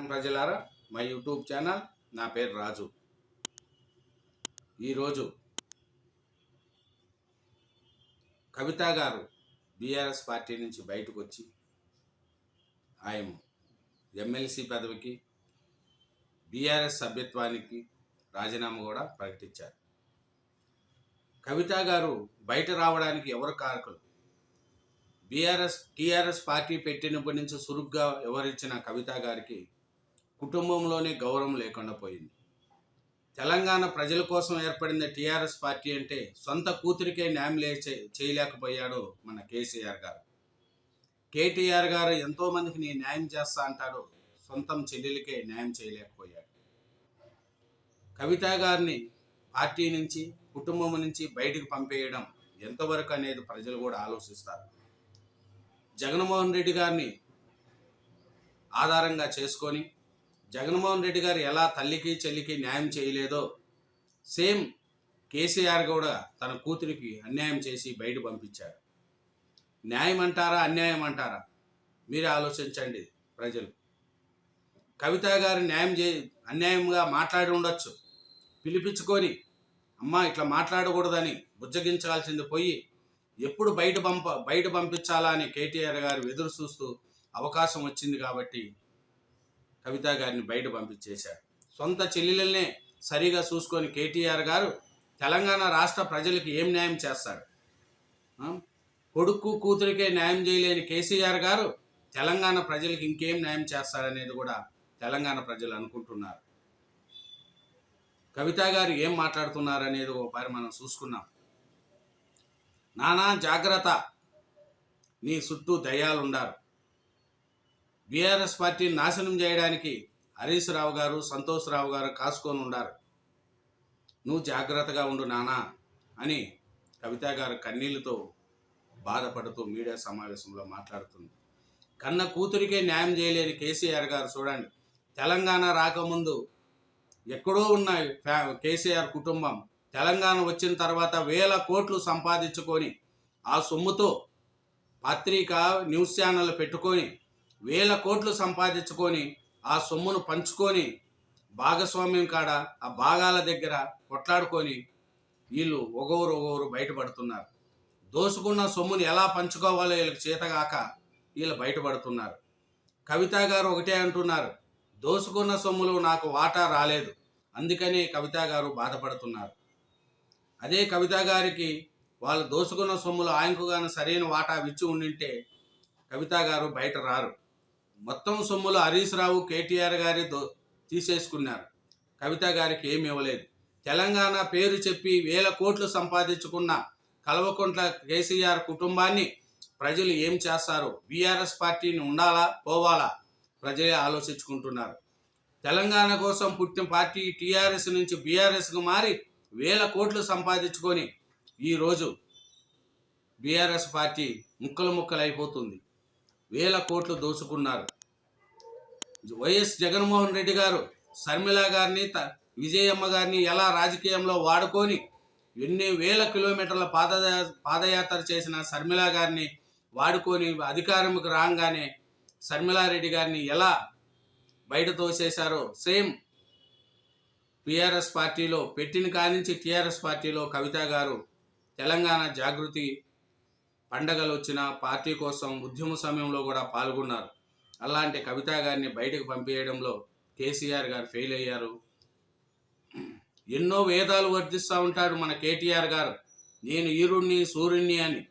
నమస్కారం ప్రజలారా. మా యూట్యూబ్ ఛానల్ నా పేరు రాజు. ఈరోజు కవిత గారు బీఆర్ఎస్ పార్టీ నుంచి బయటకు వచ్చి ఆయన ఎమ్మెల్సీ పదవికి బీఆర్ఎస్ సభ్యత్వానికి రాజీనామా కూడా ప్రకటించారు. కవిత గారు బయట రావడానికి ఎవరు కారకులు? బీఆర్ఎస్ టీఆర్ఎస్ పార్టీ పెట్టినప్పటి నుంచి సురుగ్గా వివరించిన కవిత గారికి కుటుంబంలోనే గౌరవం లేకుండా పోయింది. తెలంగాణ ప్రజల కోసం ఏర్పడిన టీఆర్ఎస్ పార్టీ అంటే సొంత కూతురికే న్యాయం లేచే చేయలేకపోయాడు మన కేసీఆర్ గారు. కేటీఆర్ గారు ఎంతోమందికి నీ నేను న్యాయం చేస్తా అంటాడు సొంతం చెల్లెలకే న్యాయం చేయలేకపోయాడు. కవిత గారిని పార్టీ నుంచి కుటుంబం నుంచి బయటకు పంపేయడం ఎంతవరకు అనేది ప్రజలు కూడా ఆలోచిస్తారు. జగన్మోహన్ రెడ్డి గారిని ఆధారంగా చేసుకొని జగన్మోహన్ రెడ్డి గారు ఎలా తల్లికి చెల్లికి న్యాయం చేయలేదో సేమ్ కేసీఆర్ కూడా తన కూతురికి అన్యాయం చేసి బయట పంపించాడు న్యాయం అంటారా అన్యాయం అంటారా మీరే ఆలోచించండి ప్రజలు. కవిత గారు న్యాయం చే అన్యాయంగా మాట్లాడి ఉండొచ్చు. పిలిపించుకొని అమ్మా ఇట్లా మాట్లాడకూడదని బుజ్జగించాల్సింది పోయి ఎప్పుడు బయట పంప బయట పంపించాలా అని కేటీఆర్ గారు ఎదురు చూస్తూ అవకాశం వచ్చింది కాబట్టి కవిత గారిని బయట పంపించేశారు. సొంత చెల్లెలనే సరిగా చూసుకొని కేటీఆర్ గారు తెలంగాణ రాష్ట్ర ప్రజలకు ఏం న్యాయం చేస్తాడు కొడుకు కూతురికే న్యాయం చేయలేని కేసీఆర్ గారు తెలంగాణ ప్రజలకు ఇంకేం న్యాయం చేస్తాడనేది కూడా తెలంగాణ ప్రజలు అనుకుంటున్నారు. కవిత గారు ఏం మాట్లాడుతున్నారు అనేది ఒకసారి మనం చూసుకున్నాం నానా జాగ్రత్త నీ చుట్టూ దయ్యాలుండారు. బీఆర్ఎస్ పార్టీని నాశనం చేయడానికి హరీష్ రావు గారు సంతోష్ రావు గారు కాసుకొని ఉండారు. నువ్వు జాగ్రత్తగా ఉండు నానా అని కవిత గారు కన్నీళ్ళతో బాధపడుతూ మీడియా సమావేశంలో మాట్లాడుతుంది. కన్న కూతురికే న్యాయం చేయలేని కేసీఆర్ గారు చూడండి. తెలంగాణ రాకముందు ఎక్కడో ఉన్న ఫ్యా- కేసీఆర్ కుటుంబం తెలంగాణ వచ్చిన తర్వాత వేల కోట్లు సంపాదించుకొని ఆ సొమ్ముతో పత్రిక న్యూస్ ఛానల్ పెట్టుకొని వేల కోట్లు సంపాదించుకొని ఆ సొమ్మును పంచుకొని భాగస్వామ్యం కాడ ఆ భాగాల దగ్గర కొట్లాడుకొని వీళ్ళు ఒగోరు ఒగోరు బయటపడుతున్నారు. దోసుకున్న సొమ్ముని ఎలా పంచుకోవాలో వీళ్ళకి చేతగాక వీళ్ళు బయటపడుతున్నారు. కవిత గారు ఒకటే అంటున్నారు దోసుకున్న సొమ్ములు నాకు వాటా రాలేదు. అందుకని కవిత గారు బాధపడుతున్నారు. అదే కవిత గారికి వాళ్ళు దోసుకున్న సొమ్ములు ఆయనకు గాను సరైన వాటా ఇచ్చి ఉండింటే కవిత గారు బయట రారు. మొత్తం సొమ్ములు హరీష్ రావు కేటీఆర్ గారి దో తీసేసుకున్నారు. కవిత గారికి ఏమి ఇవ్వలేదు. తెలంగాణ పేరు చెప్పి వేల కోట్లు సంపాదించుకున్న కల్వకుంట్ల కేసీఆర్ కుటుంబాన్ని ప్రజలు ఏం చేస్తారు బీఆర్ఎస్ పార్టీని ఉండాలా పోవాలా ప్రజలే ఆలోచించుకుంటున్నారు. తెలంగాణ కోసం పుట్టిన పార్టీ టీఆర్ఎస్ నుంచి బీఆర్ఎస్కు మారి వేల కోట్లు సంపాదించుకొని ఈరోజు బీఆర్ఎస్ పార్టీ ముక్కలు ముక్కలు అయిపోతుంది వేల కోట్లు దోచుకున్నారు వైఎస్ జగన్మోహన్ రెడ్డి గారు శర్మిల గారిని త- విజయమ్మ గారిని ఎలా రాజకీయంలో వాడుకొని ఎన్ని వేల కిలోమీటర్ల పాద పాదయాత్ర చేసిన శర్మిల గారిని వాడుకొని అధికారంకి రాగానే శర్మిలారెడ్డి గారిని ఎలా బయట తోసేశారో సేమ్ టీఆర్ఎస్ పార్టీలో పెట్టిన కానించి టీఆర్ఎస్ పార్టీలో కవిత గారు తెలంగాణ జాగృతి పండగలు వచ్చిన పార్టీ కోసం ఉద్యమ సమయంలో కూడా పాల్గొన్నారు. అలాంటి కవిత గారిని బయటకు పంపేయడంలో కేసీఆర్ గారు ఫెయిల్ అయ్యారు. ఎన్నో వేదాలు వర్ధిస్తూ ఉంటాడు మన కేటీఆర్ గారు. నేను ఈరుణ్ణి సూర్యుణ్ణి అని.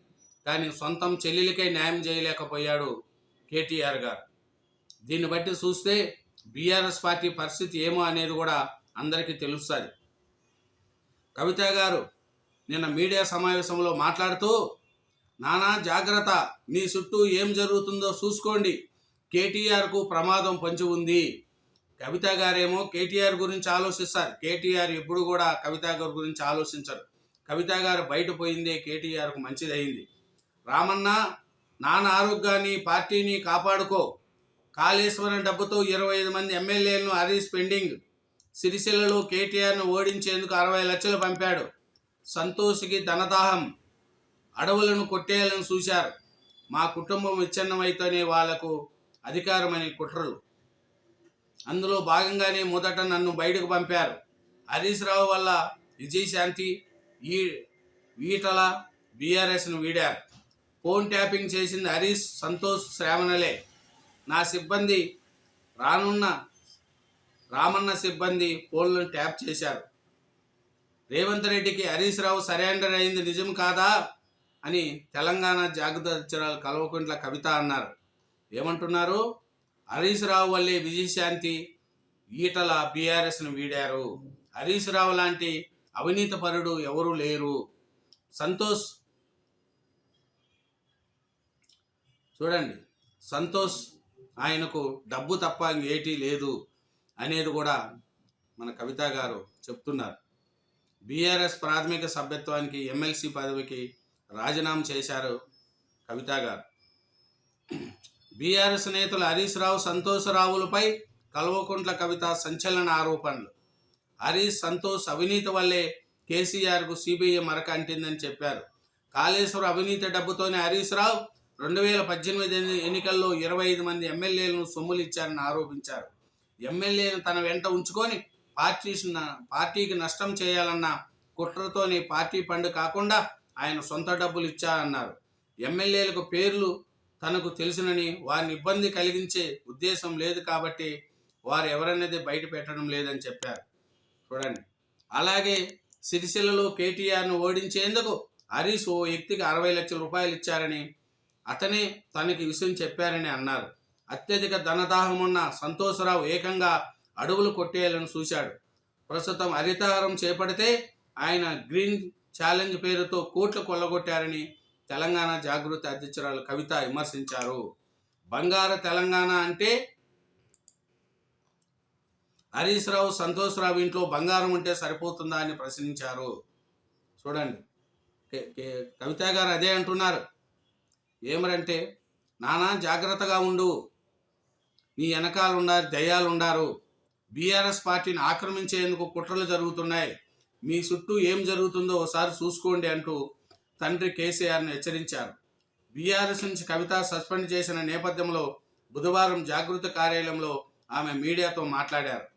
కానీ సొంతం చెల్లెలకే న్యాయం చేయలేకపోయాడు కేటీఆర్ గారు. దీన్ని బట్టి చూస్తే బీఆర్ఎస్ పార్టీ పరిస్థితి ఏమో అనేది కూడా అందరికీ తెలుస్తుంది. కవిత గారు నిన్న మీడియా సమావేశంలో మాట్లాడుతూ నానా జాగ్రత్త. మీ చుట్టూ ఏం జరుగుతుందో చూసుకోండి. కేటీఆర్కు ప్రమాదం పంచి ఉంది. కవిత గారేమో కేటీఆర్ గురించి ఆలోచిస్తారు. కేటీఆర్ ఎప్పుడు కూడా కవిత గారి గురించి ఆలోచించరు. కవిత గారు బయట పోయిందే కేటీఆర్కు మంచిదైంది రామన్న నాన్న ఆరోగ్యాన్ని పార్టీని కాపాడుకో. కాళేశ్వరం డబ్బుతో ఇరవై ఐదు మంది ఎమ్మెల్యేలను హరీష్ పెండింగ్. సిరిసిల్లలో కేటీఆర్ను ఓడించేందుకు అరవై లక్షలు పంపాడు. సంతోష్కి ధనదాహం. అడవులను కొట్టేయాలని చూశారు. మా కుటుంబం విచ్ఛిన్నమైతేనే వాళ్ళకు అధికారమని కుట్రలు. అందులో భాగంగానే మొదట నన్ను బయటకు పంపారు. హరీష్ రావు వల్ల విజయశాంతి ఈ ఈటల బీఆర్ఎస్ను వీడారు. ఫోన్ ట్యాపింగ్ చేసింది హరీష్ సంతోష్ శ్రావణలే. నా సిబ్బంది రానున్న రామన్న సిబ్బంది ఫోన్లను ట్యాప్ చేశారు. రేవంత్ రెడ్డికి హరీష్ రావు సరెండర్ అయింది నిజం కాదా? అని తెలంగాణ జాగ్రత్తరాలు కల్వకుంట్ల కవిత అన్నారు. ఏమంటున్నారు? హరీష్ రావు వల్లే విజయశాంతి ఈటల బీఆర్ఎస్ను వీడారు. హరీష్ రావు లాంటి అవినీతి పరుడు ఎవరు లేరు. సంతోష్ చూడండి సంతోష్ ఆయనకు డబ్బు తప్ప ఏటి లేదు అనేది కూడా మన కవిత గారు చెప్తున్నారు. బీఆర్ఎస్ ప్రాథమిక సభ్యత్వానికి ఎమ్మెల్సీ పదవికి రాజీనామా చేశారు కవిత గారు. బీఆర్ఎస్ నేతలు హరీష్ రావు సంతోష్ రావులపై కల్వకుంట్ల కవిత సంచలన ఆరోపణలు. హరీష్ సంతోష్ అవినీతి వల్లే కేసీఆర్కు సిబిఐ మరక అంటిందని చెప్పారు. కాళేశ్వర అవినీతి డబ్బుతోనే హరీష్ రావు రెండు వేల పద్దెనిమిది ఎన్నికల్లో ఇరవై ఐదు మంది ఎమ్మెల్యేలను సొమ్ములు ఇచ్చారని ఆరోపించారు. ఎమ్మెల్యేను తన వెంట ఉంచుకొని పార్టీ పార్టీకి నష్టం చేయాలన్న కుట్రతోని పార్టీ పండు కాకుండా ఆయన సొంత డబ్బులు ఇచ్చా అన్నారు. ఎమ్మెల్యేలకు పేర్లు తనకు తెలుసునని వారిని ఇబ్బంది కలిగించే ఉద్దేశం లేదు కాబట్టి వారు ఎవరనేది బయట పెట్టడం లేదని చెప్పారు. చూడండి. అలాగే సిరిసిల్లలో కేటీఆర్ను ఓడించేందుకు హరీష్ ఓ వ్యక్తికి అరవై లక్షల రూపాయలు ఇచ్చారని అతనే తనకి విషయం చెప్పారని అన్నారు. అత్యధిక ధనదాహం ఉన్న సంతోషరావు ఏకంగా అడుగులు కొట్టేయాలని చూశాడు. ప్రస్తుతం హరితహారం చేపడితే ఆయన గ్రీన్ ఛాలెంజ్ పేరుతో కోట్లు కొల్లగొట్టారని తెలంగాణ జాగృతి అధ్యక్షురాలు కవిత విమర్శించారు. బంగారు తెలంగాణ అంటే హరీష్ రావు సంతోష్ రావు ఇంట్లో బంగారం ఉంటే సరిపోతుందా అని ప్రశ్నించారు. చూడండి. కవిత గారు అదే అంటున్నారు. ఏమరంటే నానా జాగ్రత్తగా ఉండు. నీ వెనకాల ఉన్నారు దయ్యాలు ఉండారు. బీఆర్ఎస్ పార్టీని ఆక్రమించేందుకు కుట్రలు జరుగుతున్నాయి. మీ చుట్టూ ఏం జరుగుతుందో ఒకసారి చూసుకోండి అంటూ తండ్రి కేసీఆర్ను హెచ్చరించారు. బీఆర్ఎస్ నుంచి కవిత సస్పెండ్ చేసిన నేపథ్యంలో బుధవారం జాగృత కార్యాలయంలో ఆమె మీడియాతో మాట్లాడారు.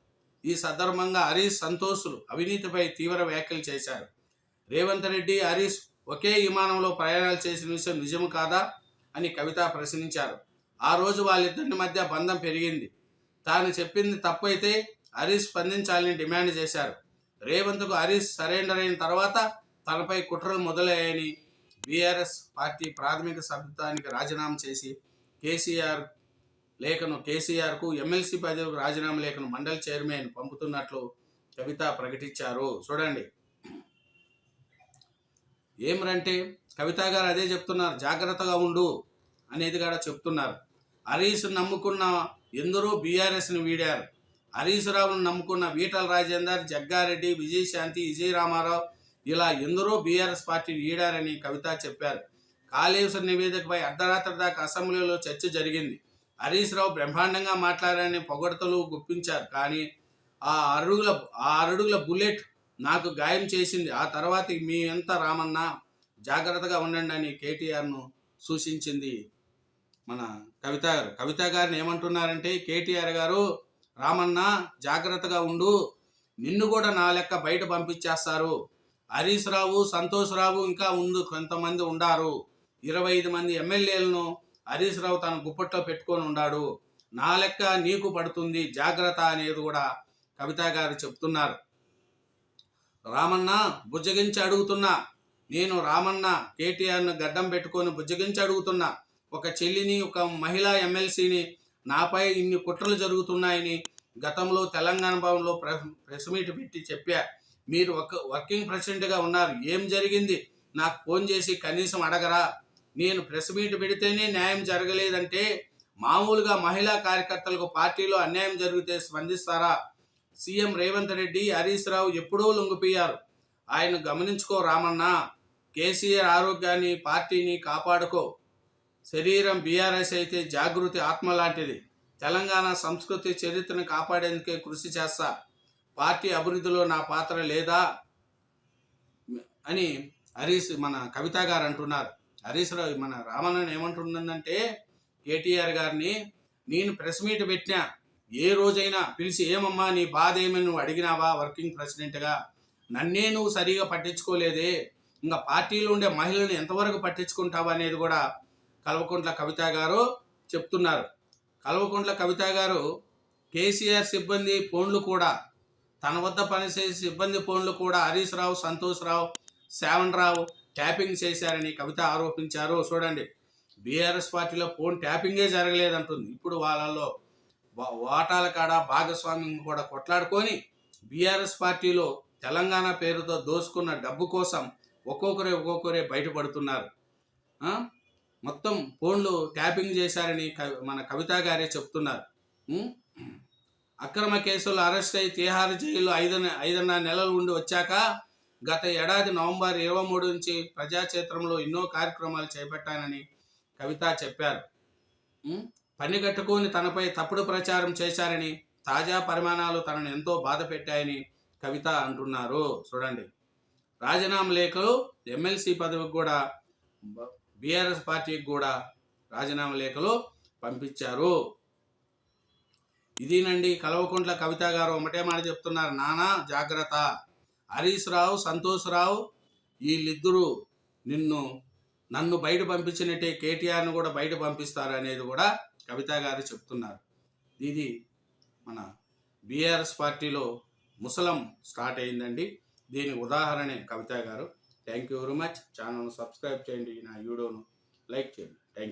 ఈ సందర్భంగా హరీష్ సంతోషులు అవినీతిపై తీవ్ర వ్యాఖ్యలు చేశారు. రేవంత్ రెడ్డి హరీష్ ఒకే విమానంలో ప్రయాణాలు చేసిన విషయం నిజం కాదా అని కవిత ప్రశ్నించారు. ఆ రోజు వాళ్ళిద్దరి మధ్య బంధం పెరిగింది. తాను చెప్పింది తప్పు అయితే హరీష్ స్పందించాలని డిమాండ్ చేశారు. రేవంత్కు హరీష్ సరెండర్ అయిన తర్వాత తనపై కుట్రలు మొదలయ్యాయని బీఆర్ఎస్ పార్టీ ప్రాథమిక సభ్యత్వానికి రాజీనామా చేసి కేసీఆర్ లేఖను కేసీఆర్కు ఎమ్మెల్సీ పదవికి రాజీనామా లేఖను మండలి చైర్మన్ పంపుతున్నట్లు కవిత ప్రకటించారు. చూడండి. ఏమరంటే కవిత గారు అదే చెప్తున్నారు జాగ్రత్తగా ఉండు అనేది కూడా చెప్తున్నారు. హరీష్ నమ్ముకున్న ఎందరో బీఆర్ఎస్ని వీడారు. హరీశ్వరావును నమ్ముకున్న వీటల రాజేందర్ జగ్గారెడ్డి విజయశాంతి విజయ రామారావు ఇలా ఎందరో బీఆర్ఎస్ పార్టీ వీడారని కవిత చెప్పారు. కాళేశ్వర నివేదికపై అర్ధరాత్రి దాకా అసెంబ్లీలో చర్చ జరిగింది. హరీష్ రావు బ్రహ్మాండంగా మాట్లాడారని పొగడతలు గుప్పించారు. కానీ ఆ అడుగుల ఆ అడుగుల బుల్లెట్ నాకు గాయం చేసింది. ఆ తర్వాత మీ ఎంత రామన్న జాగ్రత్తగా ఉండండి అని కేటీఆర్ను సూచించింది మన కవిత గారు. కవిత గారిని ఏమంటున్నారంటే కేటీఆర్ గారు రామన్న జాగ్రత్తగా ఉండు. నిన్ను కూడా నా లెక్క బయట పంపించేస్తారు. హరీష్ రావు సంతోష్ రావు ఇంకా ముందు కొంతమంది ఉండారు. ఇరవై ఐదు మంది ఎమ్మెల్యేలను హరీష్ రావు తన గుప్పట్లో పెట్టుకొని ఉన్నాడు నా లెక్క నీకు పడుతుంది జాగ్రత్త అనేది కూడా కవిత గారు చెప్తున్నారు. రామన్న బుజ్జగించి అడుగుతున్నా. నేను రామన్న కేటీఆర్ను గడ్డం పెట్టుకొని బుజ్జగించి అడుగుతున్నా. ఒక చెల్లిని ఒక మహిళా ఎమ్మెల్సీని నాపై ఇన్ని కుట్రలు జరుగుతున్నాయని గతంలో తెలంగాణ భవన్లో ప్రె ప్రెస్ మీట్ పెట్టి చెప్పా. మీరు ఒక వర్కింగ్ ప్రెసిడెంట్గా ఉన్నారు. ఏం జరిగింది? నాకు ఫోన్ చేసి కనీసం అడగరా. నేను ప్రెస్ మీట్ పెడితేనే న్యాయం జరగలేదంటే మామూలుగా మహిళా కార్యకర్తలకు పార్టీలో అన్యాయం జరిగితే స్పందిస్తారా? సీఎం రేవంత్ రెడ్డి హరీష్ రావు ఎప్పుడూ లొంగిపోయారు. ఆయన గమనించుకో రామన్న. కేసీఆర్ ఆరోగ్యాన్ని పార్టీని కాపాడుకో. శరీరం బీఆర్ఎస్ అయితే జాగృతి ఆత్మ లాంటిది. తెలంగాణ సంస్కృతి చరిత్రను కాపాడేందుకే కృషి చేస్తా. పార్టీ అభివృద్ధిలో నా పాత్ర లేదా? అని హరీష్ మన కవిత గారు అంటున్నారు. హరీష్ రావు మన రామన్నన్ ఏమంటుందంటే కేటీఆర్ గారిని నేను ప్రెస్ మీట్ పెట్టినా ఏ రోజైనా పిలిచి ఏమమ్మా నీ బాధ ఏమని నువ్వు అడిగినావా వర్కింగ్ ప్రెసిడెంట్గా? నన్నే నువ్వు సరిగా పట్టించుకోలేదే. ఇంకా పార్టీలో ఉండే మహిళలను ఎంతవరకు పట్టించుకుంటావా అనేది కూడా కల్వకుంట్ల కవిత గారు చెప్తున్నారు. కల్వకుంట్ల కవిత గారు కేసీఆర్ సిబ్బంది ఫోన్లు కూడా తన వద్ద పనిచేసే సిబ్బంది ఫోన్లు కూడా హరీష్ రావు సంతోష్ రావు శ్రావణ్ రావు ట్యాపింగ్ చేశారని కవిత ఆరోపించారు. చూడండి బీఆర్ఎస్ పార్టీలో ఫోన్ ట్యాపింగే జరగలేదంటుంది. ఇప్పుడు వాళ్ళలో వాటాల కాడ భాగస్వామ్యం కూడా కొట్లాడుకొని బీఆర్ఎస్ పార్టీలో తెలంగాణ పేరుతో దోసుకున్న డబ్బు కోసం ఒక్కొక్కరే ఒక్కొక్కరే బయటపడుతున్నారు. మొత్తం ఫోన్లు ట్యాపింగ్ చేశారని కవి- మన కవిత గారే చెప్తున్నారు. అక్రమ కేసులు అరెస్ట్ అయి తిహార్ జైలు ఐదు ఐదున్నర నెలలు ఉండి వచ్చాక గత ఏడాది నవంబర్ ఇరవై మూడు నుంచి ప్రజాక్షేత్రంలో ఎన్నో కార్యక్రమాలు చేపట్టానని కవిత చెప్పారు. పని కట్టుకొని తనపై తప్పుడు ప్రచారం చేశారని తాజా పరిమాణాలు తనను ఎంతో బాధ పెట్టాయని కవిత అంటున్నారు. చూడండి. రాజీనామా లేఖలు ఎమ్మెల్సీ పదవికి కూడా బీఆర్ఎస్ పార్టీకి కూడా రాజీనామా లేఖలు పంపించారు. ఇదేనండి కలవకుంట్ల కవిత గారు ఒకటే మాట చెప్తున్నారు నానా జాగ్రత్త. హరీష్ రావు సంతోష్ రావు వీళ్ళిద్దరూ నిన్ను నన్ను బయట పంపించినట్టే కేటీఆర్ను కూడా బయట పంపిస్తారు అనేది కూడా కవిత గారు చెప్తున్నారు. ఇది మన బీఆర్ఎస్ పార్టీలో ముసలం స్టార్ట్ అయిందండి. దీని ఉదాహరణే కవిత గారు. థ్యాంక్ యూ వెరీ మచ్ ఛానల్ను సబ్స్క్రైబ్ చేయండి నా వీడియోను లైక్ చేయండి. Thank you